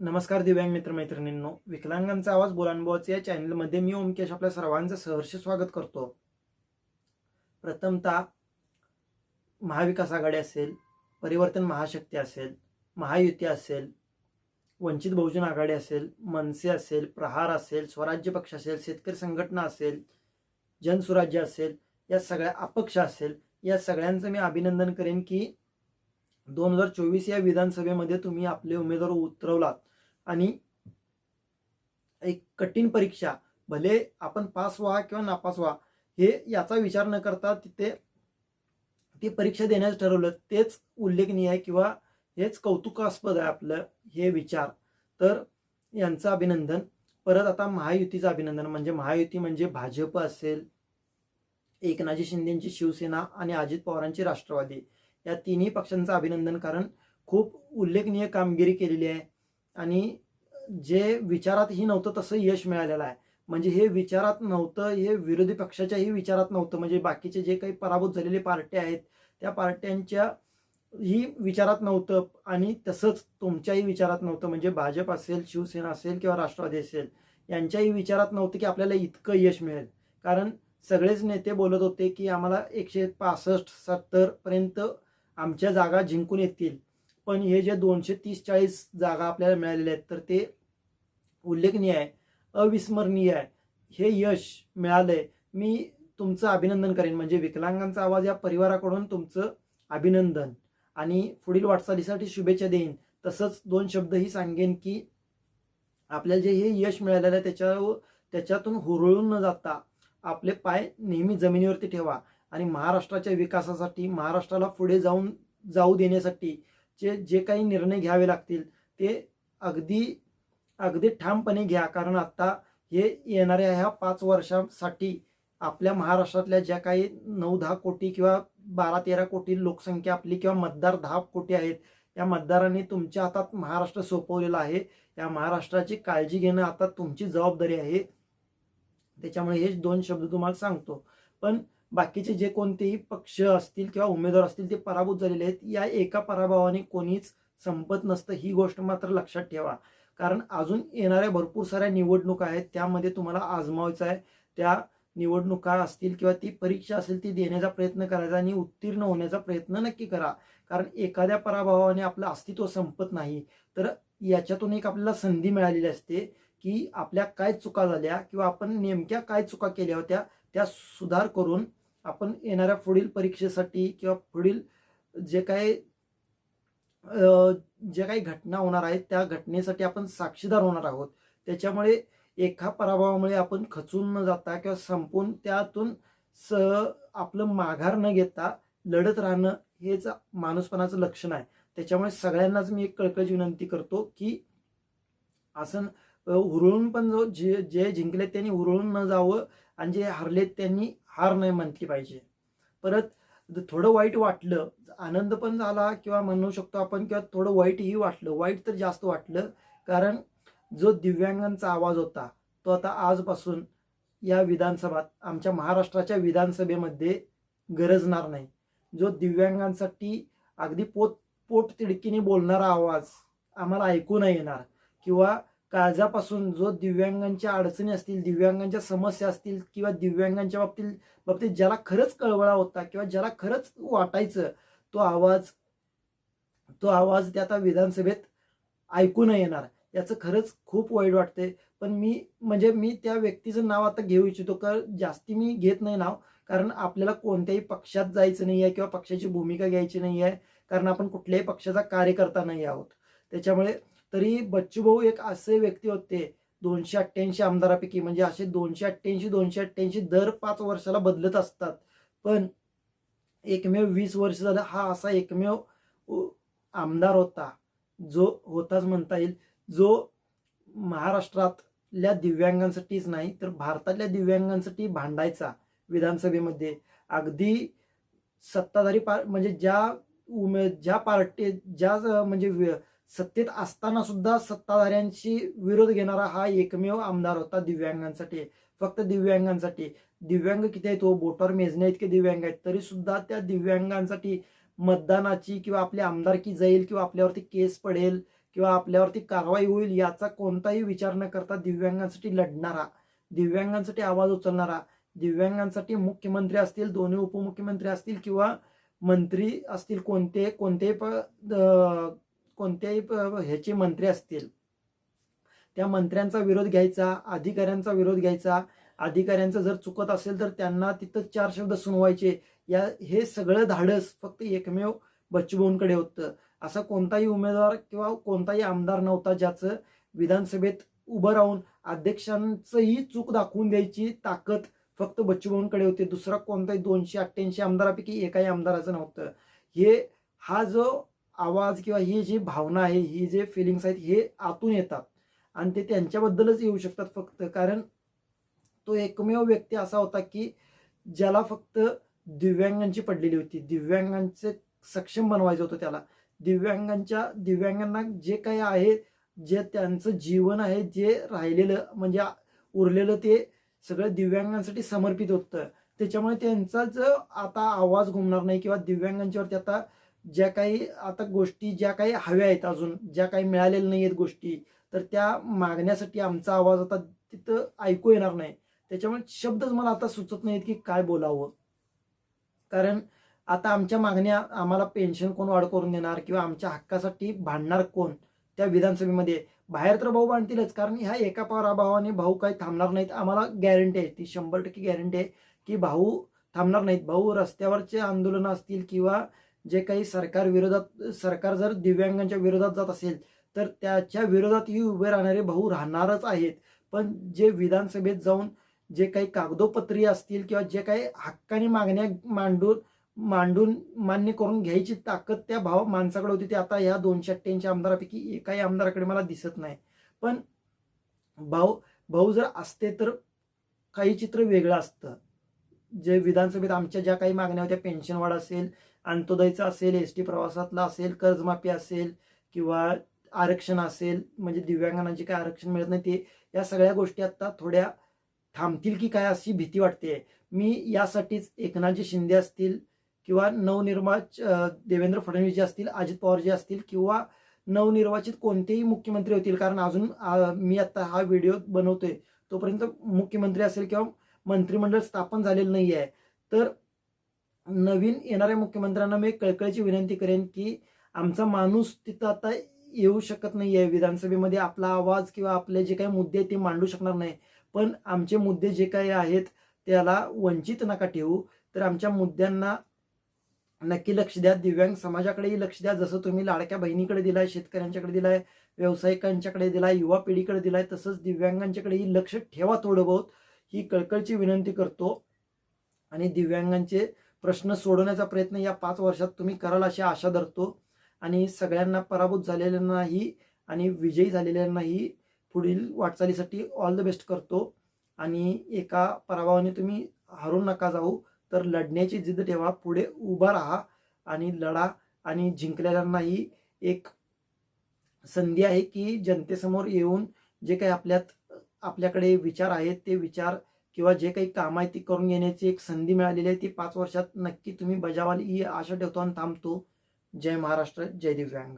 नमस्कार दिव्यांग मित्र मैत्रिणींनो विकलांगांचा आवाज बोलानुभवाचे या चॅनलमध्ये मी ओमकेश आपल्या सर्वांचं सहर्ष स्वागत करतो. प्रथमतः महाविकास आघाडी असेल परिवर्तन महाशक्ती असेल महायुती असेल वंचित बहुजन आघाडी असेल मनसे असेल प्रहार असेल स्वराज्य पक्ष असेल शेतकरी संघटना असेल जनसुराज्य असेल या सगळ्या अपक्ष असेल या सगळ्यांचं मी अभिनंदन करेन की दोन हजार चोवीस या विधानसभेमध्ये तुम्ही आपले उमेदवार उतरवलात. आणि एक कठीण परीक्षा भले आपण पास व्हा किंवा नापास व्हा हे याचा विचार न करता तिथे ती परीक्षा देण्याचं ठरवलं तेच उल्लेखनीय आहे किंवा हेच कौतुकास्पद आहे आपलं हे विचार. तर यांचं अभिनंदन. परत आता महायुतीचं अभिनंदन म्हणजे महायुती म्हणजे भाजप असेल एकनाथजी शिंदेची शिवसेना आणि अजित पवारांची राष्ट्रवादी. या तिन्ही पक्षांचं अभिनंदन कारण खूप उल्लेखनीय कामगिरी केलेली आहे. आणि जे विचारातही नव्हतं तसं यश मिळालेलं आहे. म्हणजे हे विचारात नव्हतं हे विरोधी पक्षाच्याही विचारात नव्हतं. म्हणजे बाकीचे जे काही पराभूत झालेले पार्ट्या आहेत त्या पार्ट्यांच्या ही विचारात नव्हतं आणि तसंच तुमच्याही विचारात नव्हतं. म्हणजे भाजप असेल शिवसेना असेल किंवा राष्ट्रवादी असेल यांच्याही विचारात नव्हतं की आपल्याला इतकं यश मिळेल. कारण सगळेच नेते बोलत होते की आम्हाला एकशे पासष्ट सत्तरपर्यंत आमच्या जागा जिंकून येतील. पण हे जे दोनशे तीस चाळीस जागा आपल्याला मिळालेल्या आहेत तर ते उल्लेखनीय आहे अविस्मरणीय आहे. हे यश मिळालंय. मी तुमचं अभिनंदन करेन. म्हणजे विकलांगांचा आवाज या परिवाराकडून तुमचं अभिनंदन. आणि पुढील वाटचालीसाठी शुभेच्छा देईन. तसंच दोन शब्दही सांगेन की आपल्याला जे हे यश मिळालेलं आहे त्याच्या त्याच्यातून हुरळून न जाता आपले पाय नेहमी जमिनीवरती ठेवा. आणि महाराष्ट्राच्या विकासासाठी महाराष्ट्राला पुढे जाऊन जाऊ देण्यासाठी जे जे काही निर्णय घ्यावे लागतील ते अगदी अगदी ठामपणे घ्या. कारण आत्ता हे येणाऱ्या ह्या पाच वर्षांसाठी आपल्या महाराष्ट्रातल्या ज्या काही नऊ दहा कोटी किंवा बारा तेरा कोटी लोकसंख्या आपली किंवा मतदार दहा कोटी आहेत या मतदारांनी तुमच्या हातात महाराष्ट्र सोपवलेला आहे. या महाराष्ट्राची काळजी घेणं आता तुमची जबाबदारी आहे. त्याच्यामुळे हे दोन शब्द तुम्हाला सांगतो. पण बाकीचे जे कोणतेही पक्ष असतील किंवा उमेदवार असतील ते पराभूत झालेले आहेत या एका पराभवाने कोणीच संपत नसतं. ही गोष्ट मात्र लक्षात ठेवा. कारण अजून येणाऱ्या भरपूर साऱ्या निवडणुका आहेत त्यामध्ये तुम्हाला आजमावायचं आहे. त्या निवडणुका असतील किंवा ती परीक्षा असेल ती देण्याचा प्रयत्न करायचा आणि उत्तीर्ण होण्याचा प्रयत्न नक्की करा. कारण एखाद्या पराभवाने आपलं अस्तित्व संपत नाही. तर याच्यातून एक आपल्याला संधी मिळालेली असते की आपल्या काय चुका झाल्या किंवा आपण नेमक्या काय चुका केल्या होत्या त्या सुधार करून आपण येणाऱ्या पुढील परीक्षेसाठी किंवा पुढील जे काही जे काही घटना होणार आहेत त्या घटनेसाठी आपण साक्षीदार होणार आहोत. त्याच्यामुळे एका पराभवामुळे आपण खचून न जाता किंवा संपून त्यातून स आपलं माघार न घेता लढत राहणं हेच माणूसपणाचं लक्षण आहे. त्याच्यामुळे सगळ्यांनाच मी एक कळकळीची विनंती करतो की असं हुरळून पण जो जे जे जिंकलेत त्यांनी हुरळून न जावं आणि जे हरलेत त्यांनी हार नाही म्हटली पाहिजे. परत थोडं वाईट वाटलं आनंद पण झाला किंवा म्हणू शकतो आपण किंवा थोडं वाईटही वाटलं वाईट तर जास्त वाटलं कारण जो दिव्यांगांचा आवाज होता तो आता आजपासून या विधानसभात आमच्या महाराष्ट्राच्या विधानसभेमध्ये गरजणार नाही. जो दिव्यांगांसाठी अगदी पोट पोट तिडकीने बोलणारा आवाज आम्हाला ऐकू नाही येणार किंवा काळजापासून जो दिव्यांगांच्या अडचणी असतील दिव्यांगांच्या समस्या असतील किंवा दिव्यांगांच्या बाबतीत बाबतीत ज्याला खरंच कळवळा होता किंवा ज्याला खरंच वाटायचं तो आवाज तो आवाज त्या आता विधानसभेत ऐकू न येणार. याचं खरंच खूप वाईट वाटते पण मी म्हणजे मी त्या व्यक्तीचं नाव आता घेऊ इच्छितो कारण जास्ती मी घेत नाही नाव. कारण आपल्याला कोणत्याही पक्षात जायचं नाही आहे किंवा पक्षाची भूमिका घ्यायची नाही आहे कारण आपण कुठल्याही पक्षाचा कार्यकर्ता नाही आहोत. त्याच्यामुळे तरी बच्चूभाऊ एक असे व्यक्ती होते दोनशे अठ्ठ्याऐंशी आमदारापैकी. म्हणजे असे दोनशे अठ्ठ्याऐंशी दोनशे अठ्ठ्याऐंशी दर पाच वर्षाला बदलत असतात. पण एकमेव वीस वर्ष झालं हा असा एकमेव आमदार होता जो होताच म्हणता येईल. जो महाराष्ट्रातल्या दिव्यांगांसाठीच नाही तर भारतातल्या दिव्यांगांसाठी भांडायचा विधानसभेमध्ये. अगदी सत्ताधारी पार म्हणजे ज्या उमे ज्या पार्टी ज्या म्हणजे सत्तेत असताना सुद्धा सत्ताधाऱ्यांशी विरोध घेणारा हा एकमेव आमदार होता दिव्यांगांसाठी. फक्त दिव्यांगांसाठी. दिव्यांग किती आहेत तो बोटावर मेजण्या इतके दिव्यांग आहेत. तरी सुद्धा त्या दिव्यांगांसाठी मतदानाची किंवा आपली आमदारकी जाईल किंवा आपल्यावरती केस पडेल किंवा आपल्यावरती कारवाई होईल याचा कोणताही विचार न करता दिव्यांगांसाठी लढणारा दिव्यांगांसाठी आवाज उचलणारा दिव्यांगांसाठी मुख्यमंत्री असतील दोन्ही उपमुख्यमंत्री असतील किंवा मंत्री असतील कोणते कोणतेही प द- कोणत्याही प- ह्याचे मंत्री असतील. त्या मंत्र्यांचा विरोध घ्यायचा अधिकाऱ्यांचा विरोध घ्यायचा. अधिकाऱ्यांचं जर चुकत असेल तर त्यांना तिथं चार शब्द सुनवायचे. या हे सगळं धाडस फक्त एकमेव बच्चूभाऊंकडे होतं. असा कोणताही उमेदवार किंवा कोणताही आमदार नव्हता ज्याचं विधानसभेत उभं राहून अध्यक्षांचंही चूक दाखवून द्यायची ताकद फक्त बच्चूभाऊंकडे होती. दुसरा कोणताही दोनशे अठ्ठ्याऐंशी आमदारापैकी एकाही आमदाराचं नव्हतं. हे हा जो आवाज किंवा ही जी भावना आहे ही जे फिलिंग्स आहेत हे आतून येतात. आणि ते त्यांच्याबद्दलच येऊ शकतात फक्त. कारण तो एकमेव व्यक्ती असा होता की ज्याला फक्त दिव्यांगांची पडलेली होती. दिव्यांगांचे सक्षम बनवायचं होतं त्याला. दिव्यांगांच्या दिव्यांगांना जे काही आहे जे त्यांचं जीवन आहे जे राहिलेलं म्हणजे उरलेलं ते सगळं दिव्यांगांसाठी समर्पित होतं. त्याच्यामुळे त्यांचा जो आता आवाज घुमणार नाही किंवा दिव्यांगांच्यावरती आता ज्या काही आता गोष्टी ज्या काही हव्या आहेत अजून ज्या काही मिळालेल्या नाही आहेत गोष्टी तर त्या मागण्यासाठी आमचा आवाज आता तिथं ऐकू येणार नाही. त्याच्यामुळे शब्दच मला आता सुचत नाहीत की काय बोलावं. कारण आता आमच्या मागण्या आम्हाला पेन्शन कोण वाढ करून देणार किंवा आमच्या हक्कासाठी भांडणार कोण त्या विधानसभेमध्ये? बाहेर तर भाऊ भांडतीलच कारण ह्या एका पराभावाने भाऊ काही थांबणार नाहीत. आम्हाला गॅरंटी आहे ती शंभर टक्के गॅरंटी आहे की भाऊ थांबणार नाहीत. भाऊ रस्त्यावरचे आंदोलनं असतील किंवा जे काही सरकार विरोधात सरकार जर दिव्यांगांच्या विरोधात जात असेल तर त्याच्या विरोधातही उभे राहणारे भाऊ राहणारच आहेत. पण जे विधानसभेत जाऊन जे काही कागदोपत्री असतील किंवा जे काही हक्काने मागण्या मांडून मांडून मान्य करून घ्यायची ताकद त्या भाव माणसाकडे होती ती आता ह्या दोनशे अठ्ठ्याऐंशी आमदारापैकी एकाही आमदाराकडे मला दिसत नाही. पण भाऊ भाऊ जर असते तर काही चित्र वेगळं असतं. जे विधानसभेत आमच्या ज्या काही मागण्या होत्या पेन्शन वाढ असेल अंत्योदयचा असेल एस टी प्रवासातला असेल कर्जमाफी असेल किंवा आरक्षण असेल म्हणजे दिव्यांगांना जे काय आरक्षण मिळत नाही ते या सगळ्या गोष्टी आता थोड्या थांबतील की काय अशी भीती वाटते मी यासाठीच एकनाथजी शिंदे असतील किंवा नवनिर्वाच देवेंद्र फडणवीस जे असतील अजित पवार जे असतील किंवा नवनिर्वाचित कोणतेही मुख्यमंत्री होतील कारण अजून मी आता हा व्हिडिओ बनवतोय तोपर्यंत मुख्यमंत्री असेल किंवा मंत्रिमंडळ स्थापन झालेलं नाही आहे तर नवीन येणाऱ्या मुख्यमंत्र्यांना मी कळकळीची विनंती करेन की आमचा माणूस तिथं आता येऊ शकत नाही आहे विधानसभेमध्ये आपला आवाज किंवा आपले जे काही मुद्दे ते मांडू शकणार नाही. पण आमचे मुद्दे जे काही आहेत त्याला वंचित नका ठेवू. तर आमच्या मुद्द्यांना नक्की लक्ष द्या. दिव्यांग समाजाकडेही लक्ष द्या. जसं तुम्ही लाडक्या बहिणीकडे दिलाय शेतकऱ्यांच्याकडे दिलाय व्यावसायिकांच्याकडे दिलाय युवा पिढीकडे दिलाय तसंच दिव्यांगांच्याकडेही लक्ष ठेवा थोडं बहुत. ही कळकळची विनंती करतो. आणि दिव्यांगांचे प्रश्न सोडवण्याचा प्रयत्न या पाच वर्षात तुम्ही कराल अशी आशा धरतो. आणि सगळ्यांना पराभूत झालेल्यांनाही आणि विजयी झालेल्यांनाही पुढील वाटचालीसाठी ऑल द बेस्ट करतो. आणि एका पराभवाने तुम्ही हरू नका जाऊ तर लढण्याची जिद्द ठेवा पुढे उभा राहा आणि लढा आणि जिंकलेल्यांनाही एक संधी आहे की जनतेसमोर येऊन जे काही आपल्यात आपल्याकडे विचार आहेत ते विचार किंवा जे काही काम आहे ती करून घेण्याची एक संधी मिळालेली आहे ती पाच वर्षात नक्की तुम्ही बजावाल ही आशा ठेवतो आणि थांबतो. जय महाराष्ट्र जय दिव्यांग.